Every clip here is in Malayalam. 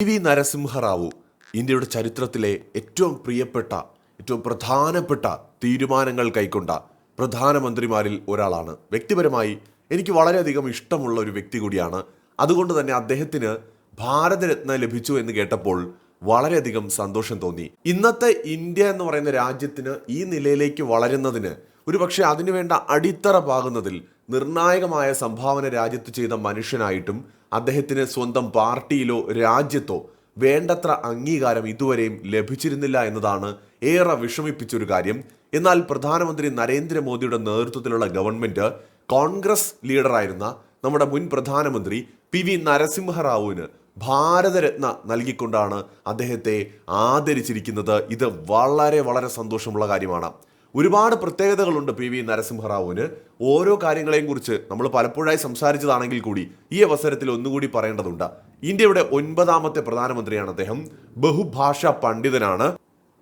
പി വി നരസിംഹറാവു ഇന്ത്യയുടെ ചരിത്രത്തിലെ ഏറ്റവും പ്രിയപ്പെട്ട ഏറ്റവും പ്രധാനപ്പെട്ട തീരുമാനങ്ങൾ കൈക്കൊണ്ട പ്രധാനമന്ത്രിമാരിൽ ഒരാളാണ്. വ്യക്തിപരമായി എനിക്ക് വളരെയധികം ഇഷ്ടമുള്ള ഒരു വ്യക്തി കൂടിയാണ്. അതുകൊണ്ട് തന്നെ അദ്ദേഹത്തിന് ഭാരതരത്ന ലഭിച്ചു എന്ന് കേട്ടപ്പോൾ വളരെയധികം സന്തോഷം തോന്നി. ഇന്നത്തെ ഇന്ത്യ എന്ന് പറയുന്ന രാജ്യത്തിന് ഈ നിലയിലേക്ക് വളരുന്നതിന് ഒരുപക്ഷെ അതിനുവേണ്ട അടിത്തറ പാകുന്നതിൽ നിർണായകമായ സംഭാവന രാജ്യത്ത് ചെയ്ത മനുഷ്യനായിട്ടും അദ്ദേഹത്തിന് സ്വന്തം പാർട്ടിയിലോ രാജ്യത്തോ വേണ്ടത്ര അംഗീകാരം ഇതുവരെയും ലഭിച്ചിരുന്നില്ല എന്നതാണ് ഏറെ വിഷമിപ്പിച്ചൊരു കാര്യം. എന്നാൽ പ്രധാനമന്ത്രി നരേന്ദ്രമോദിയുടെ നേതൃത്വത്തിലുള്ള ഗവൺമെന്റ് കോൺഗ്രസ് ലീഡറായിരുന്ന നമ്മുടെ മുൻ പ്രധാനമന്ത്രി പി വി നരസിംഹറാവുവിന് ഭാരതരത്ന നൽകിക്കൊണ്ടാണ് അദ്ദേഹത്തെ ആദരിച്ചിരിക്കുന്നത്. ഇത് വളരെ വളരെ സന്തോഷമുള്ള കാര്യമാണ്. ഒരുപാട് പ്രത്യേകതകളുണ്ട് പി വി നരസിംഹറാവുവിന്. ഓരോ കാര്യങ്ങളെയും കുറിച്ച് നമ്മൾ പലപ്പോഴായി സംസാരിച്ചതാണെങ്കിൽ കൂടി ഈ അവസരത്തിൽ ഒന്നുകൂടി പറയേണ്ടതുണ്ട്. ഇന്ത്യയുടെ ഒൻപതാമത്തെ പ്രധാനമന്ത്രിയാണ് അദ്ദേഹം. ബഹുഭാഷാ പണ്ഡിതനാണ്.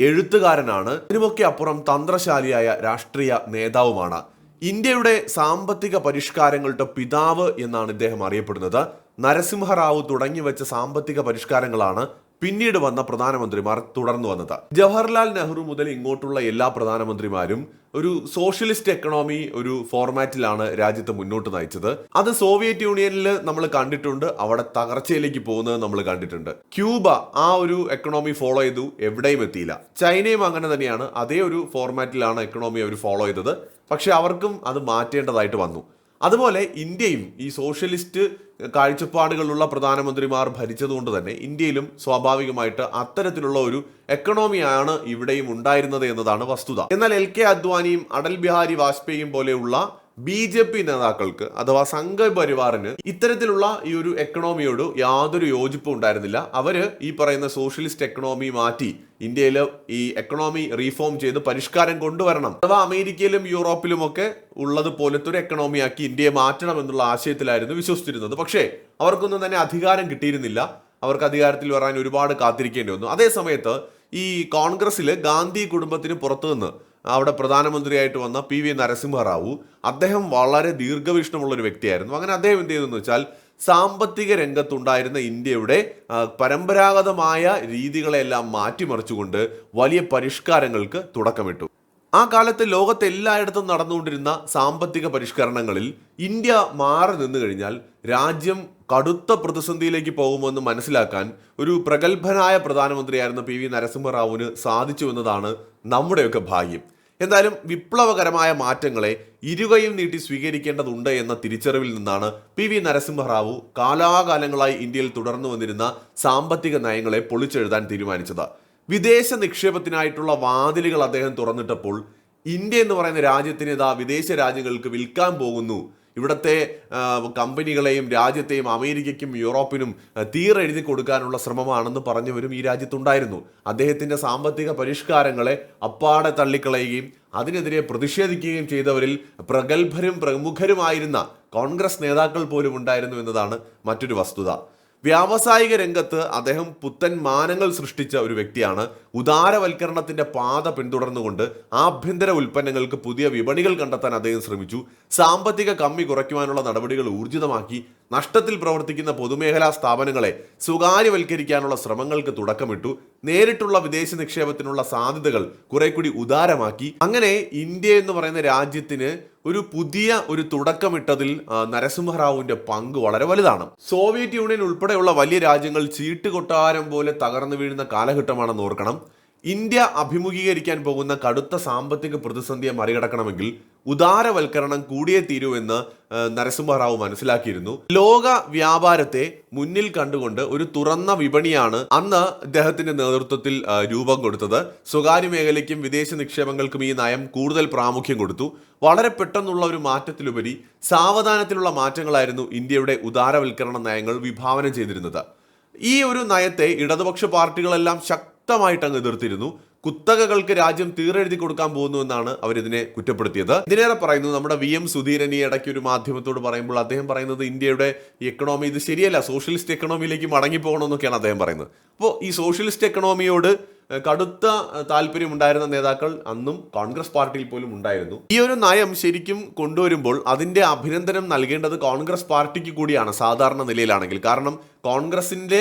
എഴുത്തുകാരനാണ്. ഇതിനുമൊക്കെ അപ്പുറം തന്ത്രശാലിയായ രാഷ്ട്രീയ നേതാവുമാണ്. ഇന്ത്യയുടെ സാമ്പത്തിക പരിഷ്കാരങ്ങളുടെ പിതാവ് എന്നാണ് ഇദ്ദേഹം അറിയപ്പെടുന്നത്. നരസിംഹറാവു തുടങ്ങി വെച്ച സാമ്പത്തിക പരിഷ്കാരങ്ങളാണ് പിന്നീട് വന്ന പ്രധാനമന്ത്രിമാർ തുടർന്നു വന്നത്. ജവഹർലാൽ നെഹ്റു മുതൽ ഇങ്ങോട്ടുള്ള എല്ലാ പ്രധാനമന്ത്രിമാരും ഒരു സോഷ്യലിസ്റ്റ് എക്കണോമി ഒരു ഫോർമാറ്റിലാണ് രാജ്യത്തെ മുന്നോട്ട് നയിച്ചത്. അത് സോവിയറ്റ് യൂണിയനിൽ നമ്മൾ കണ്ടിട്ടുണ്ട് അവിടെ തകർച്ചയിലേക്ക് പോകുന്നത് നമ്മൾ കണ്ടിട്ടുണ്ട്. ക്യൂബ ആ ഒരു എക്കണോമി ഫോളോ ചെയ്തു എവിടെയും എത്തിയില്ല. ചൈനയും അങ്ങനെ തന്നെയാണ് അതേ ഒരു ഫോർമാറ്റിലാണ് എക്കണോമി അവർ ഫോളോ ചെയ്തത്. പക്ഷെ അവർക്കും അത് മാറ്റേണ്ടതായിട്ട് വന്നു. അതുപോലെ ഇന്ത്യയും ഈ സോഷ്യലിസ്റ്റ് കാഴ്ചപ്പാടുകളുള്ള പ്രധാനമന്ത്രിമാർ ഭരിച്ചതുകൊണ്ട് തന്നെ ഇന്ത്യയിലും സ്വാഭാവികമായിട്ട് അത്തരത്തിലുള്ള ഒരു എക്കണോമിയാണ് ഇവിടെയും ഉണ്ടായിരുന്നത് എന്നതാണ് വസ്തുത. എന്നാൽ എൽ കെ അദ്വാനിയും അടൽ ബിഹാരി വാജ്പേയിയും പോലെയുള്ള ബി ജെ പി നേതാക്കൾക്ക് അഥവാ സംഘപരിവാറിന് ഇത്തരത്തിലുള്ള ഈ ഒരു എക്കണോമിയോട് യാതൊരു യോജിപ്പും ഉണ്ടായിരുന്നില്ല. അവർ ഈ പറയുന്ന സോഷ്യലിസ്റ്റ് എക്കണോമി മാറ്റി ഇന്ത്യയിൽ ഈ എക്കണോമി റീഫോം ചെയ്ത് പരിഷ്കാരം കൊണ്ടുവരണം. അഥവാ അമേരിക്കയിലും യൂറോപ്പിലും ഒക്കെ ഉള്ളത് പോലത്തെ ഒരു എക്കണോമി ആക്കി ഇന്ത്യയെ മാറ്റണം എന്നുള്ള ആശയത്തിലായിരുന്നു വിശ്വസിച്ചിരുന്നത്. പക്ഷേ അവർക്കൊന്നും തന്നെ അധികാരം കിട്ടിയിരുന്നില്ല. അവർക്ക് അധികാരത്തിൽ വരാൻ ഒരുപാട് കാത്തിരിക്കേണ്ടി വന്നു. അതേ സമയത്ത് ഈ കോൺഗ്രസ്സിൽ ഗാന്ധി കുടുംബത്തിന് പുറത്തു നിന്ന് അവിടെ പ്രധാനമന്ത്രിയായിട്ട് വന്ന പി വി നരസിംഹറാവു. അദ്ദേഹം വളരെ ദീർഘവീക്ഷണമുള്ള ഒരു വ്യക്തിയായിരുന്നു. അങ്ങനെ അദ്ദേഹം എന്ത് ചെയ്തെന്ന് വെച്ചാൽ സാമ്പത്തിക രംഗത്തുണ്ടായിരുന്ന ഇന്ത്യയുടെ പരമ്പരാഗതമായ രീതികളെല്ലാം മാറ്റിമറിച്ചുകൊണ്ട് വലിയ പരിഷ്കാരങ്ങൾക്ക് തുടക്കമിട്ടു. ആ കാലത്ത് ലോകത്ത് എല്ലായിടത്തും നടന്നുകൊണ്ടിരുന്ന സാമ്പത്തിക പരിഷ്കരണങ്ങളിൽ ഇന്ത്യ മാറി നിന്നു കഴിഞ്ഞാൽ രാജ്യം കടുത്ത പ്രതിസന്ധിയിലേക്ക് പോകുമെന്ന് മനസ്സിലാക്കാൻ ഒരു പ്രഗത്ഭനായ പ്രധാനമന്ത്രിയായിരുന്ന പി വി നരസിംഹറാവുവിന് സാധിച്ചു എന്നതാണ് നമ്മുടെയൊക്കെ ഭാഗ്യം. എന്തായാലും വിപ്ലവകരമായ മാറ്റങ്ങളെ ഇരുകയും നീട്ടി സ്വീകരിക്കേണ്ടതുണ്ട് എന്ന തിരിച്ചറിവിൽ നിന്നാണ് പി വി നരസിംഹറാവു കാലാകാലങ്ങളായി ഇന്ത്യയിൽ തുടർന്നു വന്നിരുന്ന സാമ്പത്തിക നയങ്ങളെ പൊളിച്ചെഴുതാൻ തീരുമാനിച്ചത്. വിദേശ നിക്ഷേപത്തിനായിട്ടുള്ള വാതിലുകൾ അദ്ദേഹം തുറന്നിട്ടപ്പോൾ ഇന്ത്യ എന്ന് പറയുന്ന രാജ്യത്തിന് ഇതാ വിദേശ രാജ്യങ്ങൾക്ക് വിൽക്കാൻ പോകുന്നു ഇവിടുത്തെ കമ്പനികളെയും രാജ്യത്തെയും അമേരിക്കയ്ക്കും യൂറോപ്പിനും തീരെഴുതി കൊടുക്കാനുള്ള ശ്രമമാണെന്ന് പറഞ്ഞവരും ഈ രാജ്യത്തുണ്ടായിരുന്നു. അദ്ദേഹത്തിന്റെ സാമ്പത്തിക പരിഷ്കാരങ്ങളെ അപ്പാടെ തള്ളിക്കളയുകയും അതിനെതിരെ പ്രതിഷേധിക്കുകയും ചെയ്തവരിൽ പ്രഗത്ഭരും പ്രമുഖരുമായിരുന്ന കോൺഗ്രസ് നേതാക്കൾ പോലും ഉണ്ടായിരുന്നു എന്നതാണ് മറ്റൊരു വസ്തുത. വ്യാവസായിക രംഗത്ത് അദ്ദേഹം പുത്തൻ മാനങ്ങൾ സൃഷ്ടിച്ച ഒരു വ്യക്തിയാണ്. ഉദാരവൽക്കരണത്തിന്റെ പാത പിന്തുടർന്നുകൊണ്ട് ആഭ്യന്തര ഉൽപ്പന്നങ്ങൾക്ക് പുതിയ വിപണികൾ കണ്ടെത്താൻ അദ്ദേഹം ശ്രമിച്ചു. സാമ്പത്തിക കമ്മി കുറയ്ക്കുവാനുള്ള നടപടികൾ ഊർജിതമാക്കി. നഷ്ടത്തിൽ പ്രവർത്തിക്കുന്ന പൊതുമേഖലാ സ്ഥാപനങ്ങളെ സ്വകാര്യവൽക്കരിക്കാനുള്ള ശ്രമങ്ങൾക്ക് തുടക്കമിട്ടു. നേരിട്ടുള്ള വിദേശ നിക്ഷേപത്തിനുള്ള സാധ്യതകൾ കുറെ കൂടി ഉദാരമാക്കി. അങ്ങനെ ഇന്ത്യ എന്ന് പറയുന്ന രാജ്യത്തിന് ഒരു പുതിയ ഒരു തുടക്കമിട്ടതിൽ നരസിംഹറാവുവിന്റെ പങ്ക് വളരെ വലുതാണ്. സോവിയറ്റ് യൂണിയൻ ഉൾപ്പെടെയുള്ള വലിയ രാജ്യങ്ങൾ ചീട്ടുകൊട്ടാരം പോലെ തകർന്നു വീഴുന്ന കാലഘട്ടമാണെന്ന് ഓർക്കണം. ഇന്ത്യ അഭിമുഖീകരിക്കാൻ പോകുന്ന കടുത്ത സാമ്പത്തിക പ്രതിസന്ധിയെ മറികടക്കണമെങ്കിൽ ഉദാരവൽക്കരണം കൂടിയേ തീരൂ എന്ന് നരസിംഹറാവു മനസ്സിലാക്കിയിരുന്നു. ലോക വ്യാപാരത്തെ മുന്നിൽ കണ്ടുകൊണ്ട് ഒരു തുറന്ന വിപണിയാണ് അന്ന് അദ്ദേഹത്തിന്റെ നേതൃത്വത്തിൽ രൂപം കൊടുത്തത്. സ്വകാര്യ മേഖലയ്ക്കും വിദേശ നിക്ഷേപങ്ങൾക്കും ഈ നയം കൂടുതൽ പ്രാമുഖ്യം കൊടുത്തു. വളരെ പെട്ടെന്നുള്ള ഒരു മാറ്റത്തിലുപരി സാവധാനത്തിലുള്ള മാറ്റങ്ങളായിരുന്നു ഇന്ത്യയുടെ ഉദാരവൽക്കരണ നയങ്ങൾ വിഭാവനം ചെയ്തിരുന്നത്. ഈ ഒരു നയത്തെ ഇടതുപക്ഷ പാർട്ടികളെല്ലാം ശക്തമായിട്ട് അങ്ങ് എതിർത്തിരുന്നു. കുത്തകകൾക്ക് രാജ്യം തീരെഴുതി കൊടുക്കാൻ പോകുന്നു എന്നാണ് അവരിതിനെ കുറ്റപ്പെടുത്തിയത്. ഇതിനേറെ പറയുന്നു നമ്മുടെ വി എം സുധീരൻ ഈ ഇടയ്ക്ക് ഒരു മാധ്യമത്തോട് പറയുമ്പോൾ അദ്ദേഹം പറയുന്നത് ഇന്ത്യയുടെ എക്കണോമി ഇത് ശരിയല്ല സോഷ്യലിസ്റ്റ് എക്കണോമിയിലേക്ക് മടങ്ങി പോകണമെന്നൊക്കെയാണ് അദ്ദേഹം പറയുന്നത്. അപ്പോൾ ഈ സോഷ്യലിസ്റ്റ് എക്കണോമിയോട് കടുത്ത താല്പര്യം താല്പര്യമുണ്ടായിരുന്ന നേതാക്കൾ അന്നും കോൺഗ്രസ് പാർട്ടിയിൽ പോലും ഉണ്ടായിരുന്നു. ഈ ഒരു നയം ശരിക്കും കൊണ്ടുവരുമ്പോൾ അതിന്റെ അഭിനന്ദനം നൽകേണ്ടത് കോൺഗ്രസ് പാർട്ടിക്ക് കൂടിയാണ് സാധാരണ നിലയിലാണെങ്കിൽ. കാരണം കോൺഗ്രസിന്റെ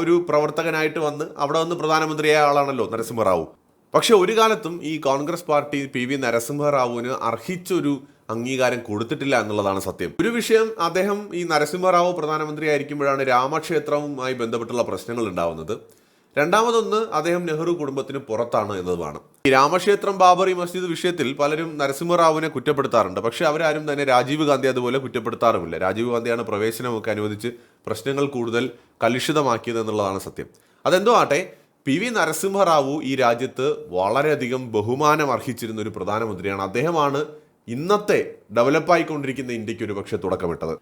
ഒരു പ്രവർത്തകനായിട്ട് വന്ന് അവിടെ വന്ന് പ്രധാനമന്ത്രിയായ ആളാണല്ലോ നരസിംഹറാവു പക്ഷെ ഒരു കാലത്തും ഈ കോൺഗ്രസ് പാർട്ടി പി വി നരസിംഹറാവുവിന് അർഹിച്ചൊരു അംഗീകാരം കൊടുത്തിട്ടില്ല എന്നുള്ളതാണ് സത്യം. ഒരു വിഷയം അദ്ദേഹം ഈ നരസിംഹറാവു പ്രധാനമന്ത്രി ആയിരിക്കുമ്പോഴാണ് രാമക്ഷേത്രവുമായി ബന്ധപ്പെട്ടുള്ള പ്രശ്നങ്ങൾ ഉണ്ടാവുന്നത്. രണ്ടാമതൊന്ന് അദ്ദേഹം നെഹ്റു കുടുംബത്തിന് പുറത്താണ് എന്നതുമാണ്. ഈ രാമക്ഷേത്രം ബാബറി മസ്ജിദ് വിഷയത്തിൽ പലരും നരസിംഹറാവുവിനെ കുറ്റപ്പെടുത്താറുണ്ട്. പക്ഷെ അവരാരും തന്നെ രാജീവ് ഗാന്ധി അതുപോലെ കുറ്റപ്പെടുത്താറുമില്ല. രാജീവ് ഗാന്ധിയാണ് പ്രവേശനമൊക്കെ അനുവദിച്ച് പ്രശ്നങ്ങൾ കൂടുതൽ കലുഷിതമാക്കിയത് എന്നുള്ളതാണ് സത്യം. അതെന്തോ ആട്ടെ പി വി നരസിംഹറാവു ഈ രാജ്യത്ത് വളരെയധികം ബഹുമാനം അർഹിച്ചിരുന്ന ഒരു പ്രധാനമന്ത്രിയാണ്. അദ്ദേഹമാണ് ഇന്നത്തെ ഡെവലപ്പായിക്കൊണ്ടിരിക്കുന്ന ഇന്ത്യയ്ക്ക് ഒരു പക്ഷേ തുടക്കമിട്ടത്.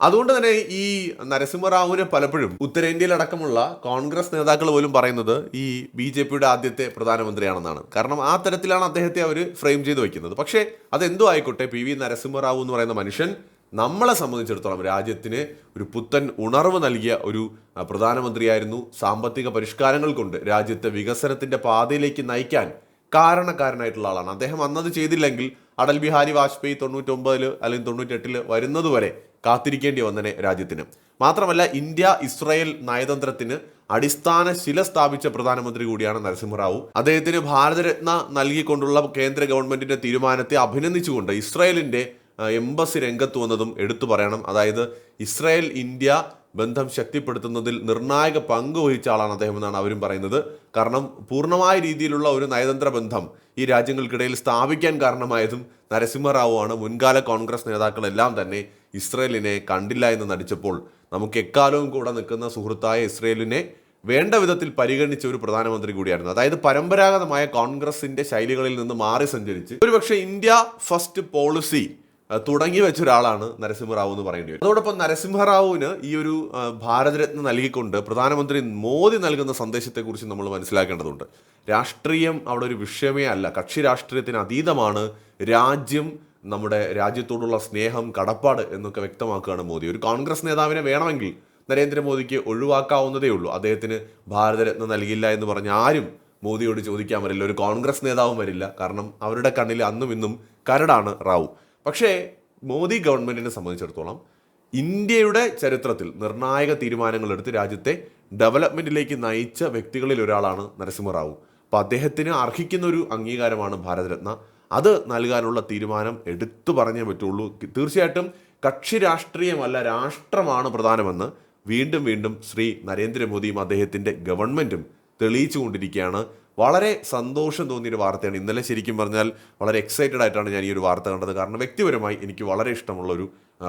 അതുകൊണ്ട് തന്നെ ഈ നരസിംഹറാവുവിനെ പലപ്പോഴും ഉത്തരേന്ത്യയിലടക്കമുള്ള കോൺഗ്രസ് നേതാക്കൾ പോലും പറയുന്നത് ഈ ബി ജെ പിയുടെ ആദ്യത്തെ പ്രധാനമന്ത്രിയാണെന്നാണ്. കാരണം ആ തരത്തിലാണ് അദ്ദേഹത്തെ അവർ ഫ്രെയിം ചെയ്ത് വയ്ക്കുന്നത് പക്ഷേ അതെന്തോ ആയിക്കോട്ടെ പി വി നരസിംഹറാവു എന്ന് പറയുന്ന മനുഷ്യൻ നമ്മളെ സംബന്ധിച്ചിടത്തോളം രാജ്യത്തിന് ഒരു പുത്തൻ ഉണർവ് നൽകിയ ഒരു പ്രധാനമന്ത്രിയായിരുന്നു. സാമ്പത്തിക പരിഷ്കാരങ്ങൾ കൊണ്ട് രാജ്യത്തെ വികസനത്തിന്റെ പാതയിലേക്ക് നയിക്കാൻ കാരണക്കാരനായിട്ടുള്ള ആളാണ്. അദ്ദേഹം അന്നത് ചെയ്തില്ലെങ്കിൽ അടൽ ബിഹാരി വാജ്പേയി തൊണ്ണൂറ്റൊമ്പതിൽ അല്ലെങ്കിൽ തൊണ്ണൂറ്റെട്ടിൽ വരുന്നതുവരെ കാത്തിരിക്കേണ്ടി വന്നനെ രാജ്യത്തിന്. മാത്രമല്ല ഇന്ത്യ ഇസ്രായേൽ നയതന്ത്രത്തിന് അടിസ്ഥാന ശില സ്ഥാപിച്ച പ്രധാനമന്ത്രി കൂടിയാണ് നരസിംഹറാവു. അദ്ദേഹത്തിന് ഭാരതരത്ന നൽകിക്കൊണ്ടുള്ള കേന്ദ്ര ഗവൺമെന്റിന്റെ തീരുമാനത്തെ അഭിനന്ദിച്ചുകൊണ്ട് ഇസ്രായേലിന്റെ എംബസി രംഗത്ത് വന്നതും എടുത്തു പറയണം. അതായത് ഇസ്രായേൽ ഇന്ത്യ ബന്ധം ശക്തിപ്പെടുത്തുന്നതിൽ നിർണായക പങ്ക് വഹിച്ച ആളാണ് അദ്ദേഹം എന്നാണ് അവരും പറയുന്നത്. കാരണം പൂർണമായ രീതിയിലുള്ള ഒരു നയതന്ത്ര ബന്ധം ഈ രാജ്യങ്ങൾക്കിടയിൽ സ്ഥാപിക്കാൻ കാരണമായതും നരസിംഹറാവു ആണ് മുൻകാല കോൺഗ്രസ് നേതാക്കളെല്ലാം തന്നെ ഇസ്രയേലിനെ കണ്ടില്ല എന്ന് നടിച്ചപ്പോൾ നമുക്ക് എക്കാലവും കൂടെ നിൽക്കുന്ന സുഹൃത്തായ ഇസ്രയേലിനെ വേണ്ട വിധത്തിൽ പരിഗണിച്ച ഒരു പ്രധാനമന്ത്രി കൂടിയായിരുന്നു. അതായത് പരമ്പരാഗതമായ കോൺഗ്രസിന്റെ ശൈലികളിൽ നിന്ന് മാറി സഞ്ചരിച്ച് ഒരുപക്ഷെ ഇന്ത്യ ഫസ്റ്റ് പോളിസി തുടങ്ങി വെച്ച ഒരാളാണ് നരസിംഹറാവു എന്ന് പറയേണ്ടി വരും. അതോടൊപ്പം നരസിംഹറാവുവിന് ഈ ഒരു ഭാരതരത്ന നൽകിക്കൊണ്ട് പ്രധാനമന്ത്രി മോദി നൽകുന്ന സന്ദേശത്തെക്കുറിച്ച് നമ്മൾ മനസ്സിലാക്കേണ്ടതുണ്ട്. രാഷ്ട്രീയം അവിടെ ഒരു വിഷയമേ അല്ല. കക്ഷി രാഷ്ട്രീയത്തിന് അതീതമാണ് രാജ്യം നമ്മുടെ രാജ്യത്തോടുള്ള സ്നേഹം കടപ്പാട് എന്നൊക്കെ വ്യക്തമാക്കുകയാണ് മോദി. ഒരു കോൺഗ്രസ് നേതാവിനെ വേണമെങ്കിൽ നരേന്ദ്രമോദിക്ക് ഒഴിവാക്കാവുന്നതേ ഉള്ളൂ. അദ്ദേഹത്തിന് ഭാരതരത്ന നൽകില്ല എന്ന് പറഞ്ഞ് ആരും മോദിയോട് ചോദിക്കാൻ വരില്ല. ഒരു കോൺഗ്രസ് നേതാവും വരില്ല. കാരണം അവരുടെ കണ്ണിൽ അന്നും ഇന്നും കരടാണ് റാവു. പക്ഷേ മോദി ഗവൺമെന്റിനെ സംബന്ധിച്ചിടത്തോളം ഇന്ത്യയുടെ ചരിത്രത്തിൽ നിർണായക തീരുമാനങ്ങൾ എടുത്ത് രാജ്യത്തെ ഡെവലപ്മെന്റിലേക്ക് നയിച്ച വ്യക്തികളിൽ ഒരാളാണ് നരസിംഹറാവു അപ്പോൾ അദ്ദേഹത്തിന് അർഹിക്കുന്ന ഒരു അംഗീകാരമാണ് ഭാരതരത്ന. അത് നൽകാനുള്ള തീരുമാനം എടുത്തു പറഞ്ഞേ പറ്റുള്ളൂ. തീർച്ചയായിട്ടും കക്ഷി രാഷ്ട്രീയമല്ല രാഷ്ട്രമാണ് പ്രധാനമെന്ന് വീണ്ടും വീണ്ടും ശ്രീ നരേന്ദ്രമോദിയും അദ്ദേഹത്തിന്റെ ഗവൺമെന്റും തെളിയിച്ചു കൊണ്ടിരിക്കുകയാണ് വളരെ സന്തോഷം തോന്നിയൊരു വാർത്തയാണ്. ഇന്നലെ ശരിക്കും പറഞ്ഞാൽ വളരെ എക്സൈറ്റഡ് ആയിട്ടാണ് ഞാൻ ഈ ഒരു വാർത്ത കണ്ടത്. കാരണം വ്യക്തിപരമായി എനിക്ക് വളരെ ഇഷ്ടമുള്ള ഒരു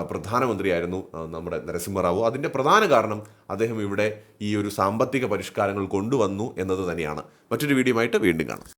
പ്രധാനമന്ത്രിയായിരുന്നു നമ്മുടെ നരസിംഹറാവു അതിന്റെ പ്രധാന കാരണം അദ്ദേഹം ഇവിടെ ഈ ഒരു സാമ്പത്തിക പരിഷ്കാരങ്ങൾ കൊണ്ടുവന്നു എന്നത് തന്നെയാണ്. മറ്റൊരു വീഡിയോ ആയിട്ട് വീണ്ടും കാണാം.